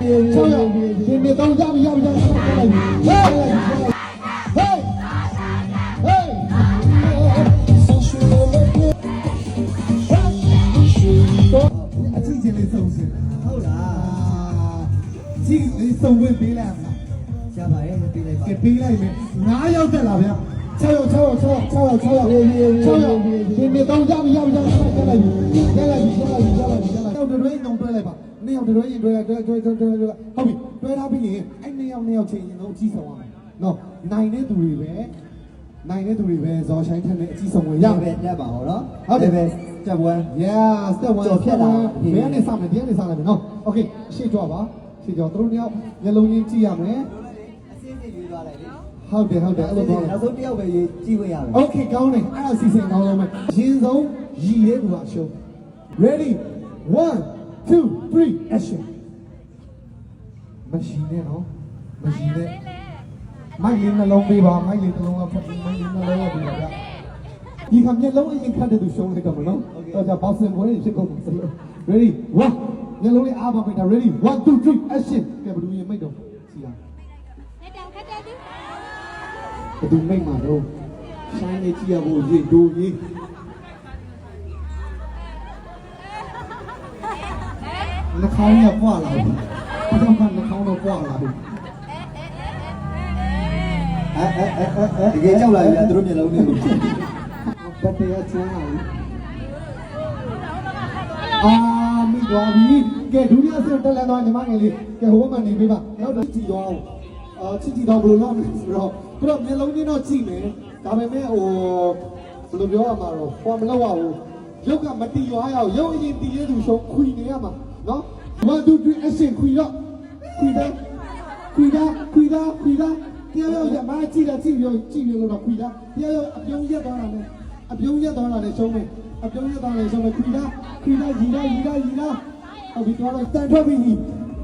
6ရောက်ဒီနေ့တော့ရပြီရပြီရပြီဟေးဟေးဟေးဟေးအချင်းချင်းလေးဆုံးစင်ဟုတ်လားကြည့်လေးဆုံးဝင်ပေးလိုက်မှာရပါရဲ့ပြေးလိုက်ပါကဲပေးလိုက်မယ်9ရောက်တက်လာဗျာ6ရောက်6ရောက်6ရောက်6ရောက်6ရောက်6ရောက်ဒီနေ့တော့ရပြီရပြီရပြီတက်လိုက်ပြီတက်လိုက်ပြီတက်လိုက်ပြီတက်လိုက်ပြီတက်လိုက်တော့တွဲရင်တော့တွဲလိုက်ပါ နှစ်ယောက်တွဲရင်တွဲလိုက်တွဲတွဲတွဲတွဲဟုတ်ပြီတွဲထားပြီးရင်အဲ့နှစ်ယောက်နှစ်ယောက်ချင်းရင်တော့အကြည့်ဆုံးအောင်နော်နိုင်တဲ့သူတွေပဲနိုင်တဲ့သူတွေပဲဇော်ဆိုင်ထက်နဲ့အကြည့်ဆုံးဝင်ရရမပဲယ်တက်ပါဟောနော်ဟုတ်တယ်ပဲတက်ပွဲ Yeah step 1ကြော်ဖြတ်လာဘယ်ကနေစမယ်ဒီကနေစလိုက်မယ်နော် Okay ရှေ့ကြောပါရှေ့ကြောသူတို့နှစ်ယောက်မျက်လုံးချင်းကြည့်ရမယ်အစင်းစင်းရွေးသွားလိုက်လေဟုတ်တယ်ဟုတ်တယ်အဲ့လိုပေါ့နောက်ဆုံးတယောက်ပဲရွေးကြည့်ခွင့်ရမယ် Okay ကောင်းတယ်အဲ့ဒါစီစဉ်ကောင်းလုံးမယ်ရင်ဆုံးရည်ရဲသူကအရှုံး Ready 1 2 3 action မရှိနဲ့နော်မရှိနဲ့မိုက်လေးနှလုံးပေးပါမိုက်လေးနှလုံးကဖတ်ပြီးမိုက်လေးနှလုံးကပြီးပါဗျဒီခါမျက်လုံးအရင်ခတ်တဲ့သူရှုံးလိုက်တော့မနော်တော့じゃဘောက်ဆင်ပွဲဖြစ်ကုန်ပြီ Ready 1မျက်လုံးလေးအားပါပေးတာ Ready 1 2 3 action ကဲဘယ်လိုရင်မိတ်တော့စီလားလက်တောင်ခတ်တဲ့သူဘယ်သူမိတ်မှာတော့ဆိုင်းလေးကြည့်ရဖို့ရေဒိုရေး နှာခေါင်းကပွာလာပြီ။ဘာကြောင့်ကနှာခေါင်းတော့ပွာလာပြီအဲအဲအဲအဲတကယ်ကြောက်လာပြီလားသူတို့မျက်လုံးတွေ။ဘတ်တရားချမ်းလာပြီ။အာမိသွားပြီ။ကဲဒုတိယဆင့်တက်လန်သွားညီမငယ်လေး။ကဲဟိုဘက်မှာနေပေးပါ။နောက်တော့ကြည့်တော့အာချစ်ကြည့်တော့ဘယ်လိုလုပ်မလဲဆိုတော့သူတို့မျက်လုံးချင်းတော့ကြည့်မယ်။ဒါပေမဲ့ဟိုဘယ်လိုပြောရမှာတော့ဟောမလောက်ပါဘူး။ရုပ်ကမတီရွာရအောင်ရုပ်အရင်တီးရသူရှုံးခွေနေရမှာ နော်။1 2 3 action ခွေတော့ခွေတော့ခွေတော့ခွေတော့ခွေတော့တရားရောက်ရမကြည့်တယ်ကြည့်ပြီးကြည့်ပြီးလို့တော့ခွေတော့တရားရောက်အပြုံးရက်သွားတာနဲ့အပြုံးရက်သွားတာနဲ့ရှုံးမယ်အပြုံးရက်သွားတယ်ရှုံးမယ်ခွေတော့ခွေတော့ရီတော့ရီတော့ရီတော့ဟုတ်ပြီတော့တန်ထွက်ပြီ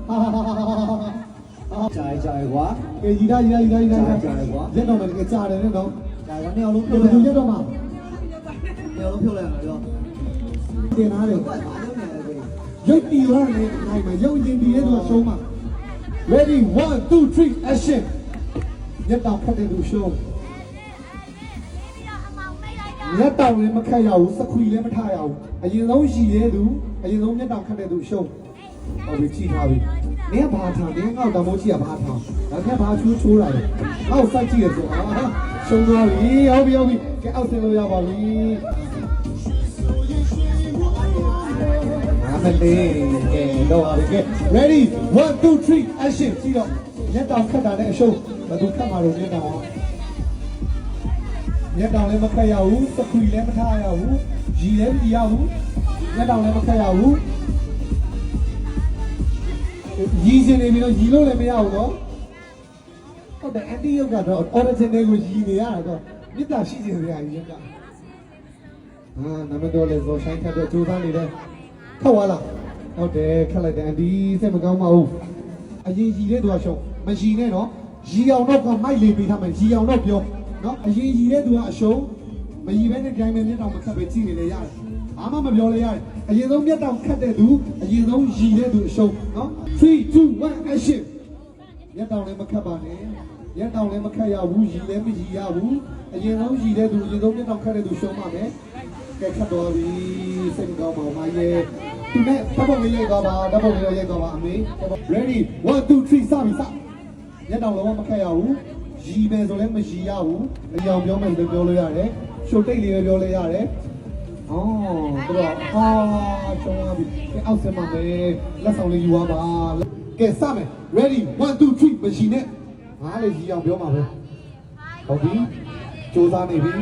ဟာဟာဟာဟာကြာရကြာရကွာကဲရီတော့ရီတော့ရီတော့ရီတော့ကြားတယ်ကွာရက်တော့မယ်ကကြားတယ်နဲ့တော့ဒါကနှစ်ယောက်လုံးဘဖြုယ်တ်လိုက်လိုရက်တော့မှာနှစ်ယောက်လုံးဖြုတ်လိုက်မှာရောတင်သားတယ်ဘာလုပ်နေလဲကွ ရုပ်တီရနဲ့နိုင်မှာရုပ်ရင်တီရဲသူကရှုံးမှာ ready 1 2 3 action ရက်တောင်ဖတ်တဲ့သူရှုံးပြီးတော့အမောင်မိတ်လိုက်တာလက်တောင်လည်းမခတ်ရဘူးစခွီလည်းမထရဘူးအရင်ဆုံးရည်ရဲသူအရင်ဆုံးမျက်တောင်ခတ်တဲ့သူရှုံးဟုတ်ပြီကြည့်ထားပြီနင်ကဘာထားနင်ကတော့တမိုးကြီးကဘာထားဒါကဘာချိုးချိုးလာတယ်အောက်စိုက်ကြည့်ရဆိုအာရှုံးသွားပြီဟုတ်ပြီဟုတ်ပြီကဲအောက်ဆင်းလို့ရပါပြီ မလေးကဲတော့ပါကဲ ready 1 2 3 action ကြည့်တော့မျက်တောင်ခတ်တာနဲ့အရှုံးဘယ်သူခတ်မှာလို့မျက်တောင်မျက်တောင်လည်းမခက်ရဘူးစခွီလည်းမထားရဘူးရည်လည်းမကြည့်ရဘူးမျက်တောင်လည်းမခက်ရဘူးရည်စင်နေပြီးတော့ရည်လို့လည်းမရဘူးနော်ဟုတ်တယ်အန်တီယုတ်ကတော့ original ကိုရည်နေရတာတော့မြစ်တာရှိနေကြရည်ရက်ကအာနာမည်တော့လေဇော်ဆိုင်ခတ်တဲ့ကြိုးစားနေတယ် ခတ်သွားလားဟုတ်တယ်ခတ်လိုက်တယ်အန်တီစိတ်မကောင်းပါဘူးအရင်ရည်တဲ့သူကရှုံးမရည်နဲ့နော်ရည်အောင်တော့ကမိုက်လေးပေးထားမယ်ရည်အောင်တော့ပြောနော်အရင်ရည်တဲ့သူကအရှုံးမရည်ပဲနဲ့ diamond မျက်တောင်မခတ်ပဲကြည့်နေလေရတယ်ဘာမှမပြောလေရတယ်အရင်ဆုံးမျက်တောင်ခတ်တဲ့သူအရင်ဆုံးရည်တဲ့သူအရှုံးနော်3 2 1 action ရက်တောင်လည်းမခတ်ပါနဲ့ရက်တောင်လည်းမခတ်ရဘူးရည်လည်းမရည်ရဘူးအရင်ဆုံးရည်တဲ့သူအရင်ဆုံးရက်တောင်ခတ်တဲ့သူရှုံးပါမယ် ကဲခတ်တော်ပြီစိတ်မကောင်းပါဘူးမရဲ့သူနဲ့ဓာတ်ပုံလေးရိုက်သွားပါဓာတ်ပုံလေးရိုက်သွားပါအမေ ready 1 2 3စပြီစရက်တောင်လုံးဝမခတ်ရဘူးရည်မယ်ဆိုလည်းမရည်ရဘူးအယောင်ပြောမယ်ဆိုပြောလို့ရတယ်ရှုပ်တိတ်လေးပဲပြောလို့ရတယ်အော်တော့ဟာရှုံးသွားပြီကဲအောက်ဆင်းပါမယ်လက်ဆောင်လေးယူပါပါကဲစမယ် ready 1 2 3မရှိနဲ့ငါလည်းရည်အောင်ပြောမှာပဲဟုတ်ပြီစူးစမ်းနေပြီ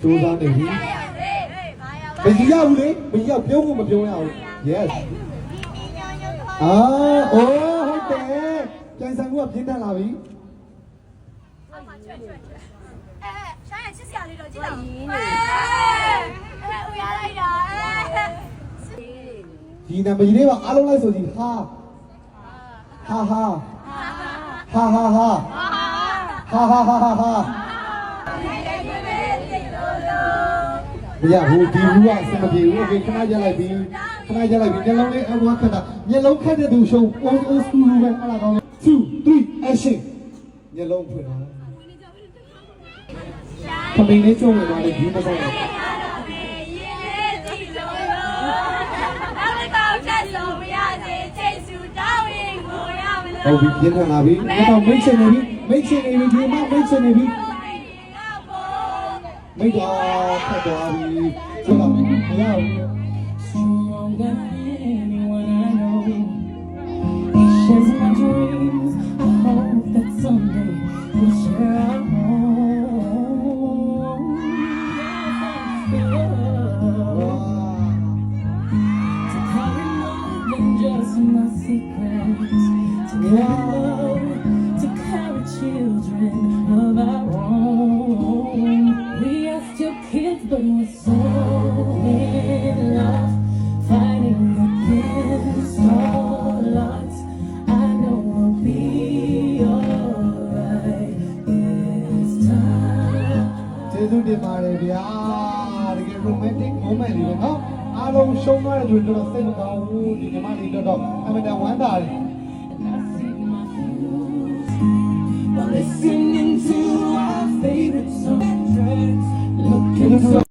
စူးစမ်းနေပြီမကြီးရဘူးလေမကြီးရပြောဖို့မပြောရဘူး yes အာအိုးဟုတ်တယ်ကျန်ဆိုင်ကပြင်းထန်လာပြီအဲဆိုင်ရချစ်စရာလေးတော့ကြည့်တော့အဲအဲဦးရလိုက်တာအဲဒီနံပါတ်လေးပါအားလုံးလိုက်ဆိုကြည့်ဟာဟာဟာဟာဟာဟာဟာဟာဟာဟာဟာ မရဘူးဒီဘူးကအစမပြေဘူးโอเคခဏရလိုက်ပြီ ခဏရလိုက်ပြီမျက်လုံးလေးအဝါခတ်တာမျက်လုံးခတ်တဲ့သူရှုံး old old school လိုပဲအဲ့ဒါကောင်း2 3 action မျက်လုံးဖွင့်တာခမင်းလေးကြုံနေတာလေဒီမဆိုင်ဘူး ဟုတ်ပြီပြင်းထန်လာပြီ။ဒါတော့မိတ်ချင်နေပြီ။မိတ်ချင်နေပြီဒီမှာမိတ်ချင်နေပြီ။ မိတ်တော့ဖတ်သွားပြီ။ဆိုတော့မရဘူး လုံးရှုံးသွားတဲ့ဆိုရင်တော်တော်စိတ်မကောင်းဘူးဒီညီမလေးတော်တော်အမတန်ဝမ်းသာတယ် Listening to our favorite song, look